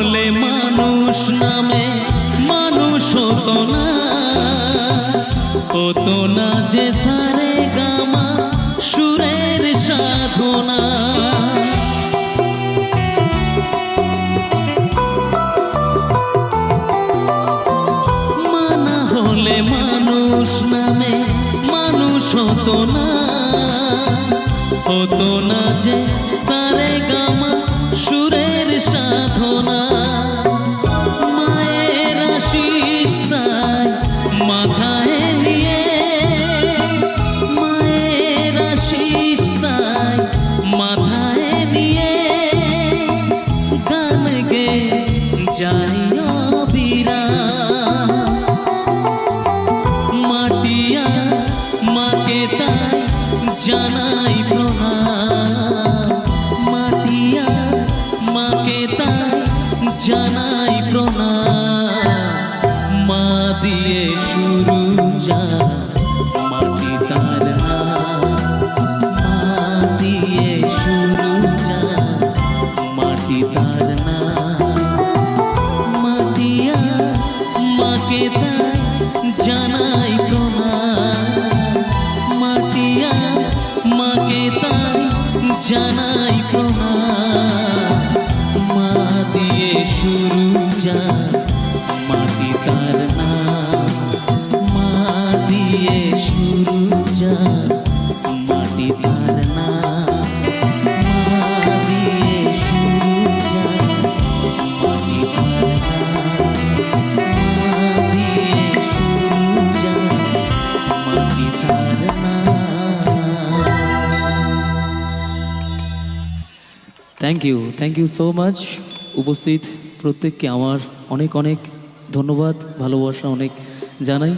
বলে মানুষ নামে, মানুষ হতো না। হতো না যে সারে গামা, সুরের সাধনা। মানা হলে মানুষ নামে, মানুষ হতো না। হতো না যে যাই মাটিয়া মাটিয়া জানাই প্রণাম। মা দিয়ে শুরু যা তাই জানাই প্রণাম মাটিয়া মাকে তাই জানাই নাম মা দিয়ে শুরু যা, মাটি তার নাম thank you thank you so much উপস্থিত প্রত্যেককে আমার অনেক অনেক ধন্যবাদ, ভালোবাসা অনেক জানাই।